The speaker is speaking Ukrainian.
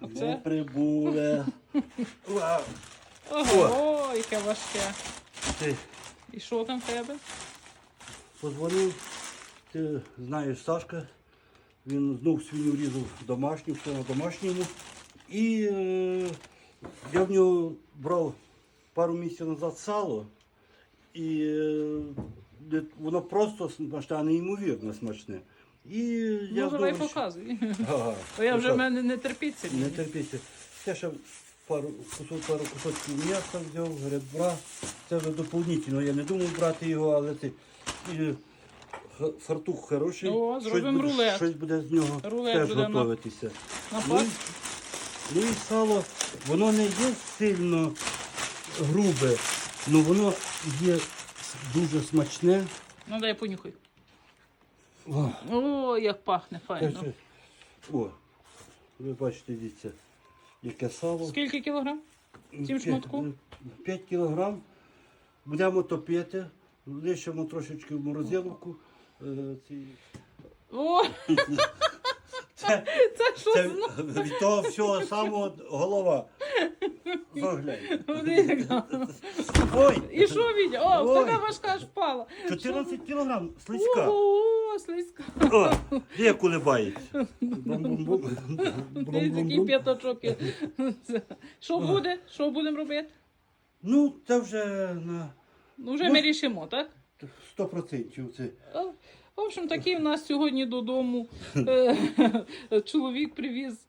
Ми Оце? прибули. Вау. Ого, яке важке. Ти І що там в тебе? подзвонив, ти знаєш Сашка, він знов свиню різав домашню, все на домашньому. І е, я в нього брав пару місяців назад сало, і е, де- воно просто смачне, а неймовірно смачне. І я Ну, давай показуй. Ага. Бо я вже Ну, в мене не терпіться. Не терпіться. Це ще пару, кусок, пару кусочків м'яса взяв, ребра. Це вже доповнительно. Я не думав брати його, але це і х- фартух хороший. О, Щось зробимо буде- рулет. Щось буде з нього Рулет теж готуватися. На Ну, пас? ну і сало, воно не є сильно грубе, але воно є дуже смачне. Ну дай понюхай. О, як пахне файно. О, ви бачите, дивіться, яке сало. Скільки кілограм? П'ять- шматку? 5 кілограм. Будемо топити, лишимо трошечки в морозиловку. Е, О, Це, це що це знову? від того всього самого голова. Ой! І що Вітя? О, Ой. така важка ж впала. 14 кілограм, слизька. Ого. О, де? Такий п'ятачок. Що буде? Що будемо робити? Ну, це вже на Ну, вже Ну, ми рішимо, так? 100% це. В общем, такий в нас сьогодні додому е, чоловік привіз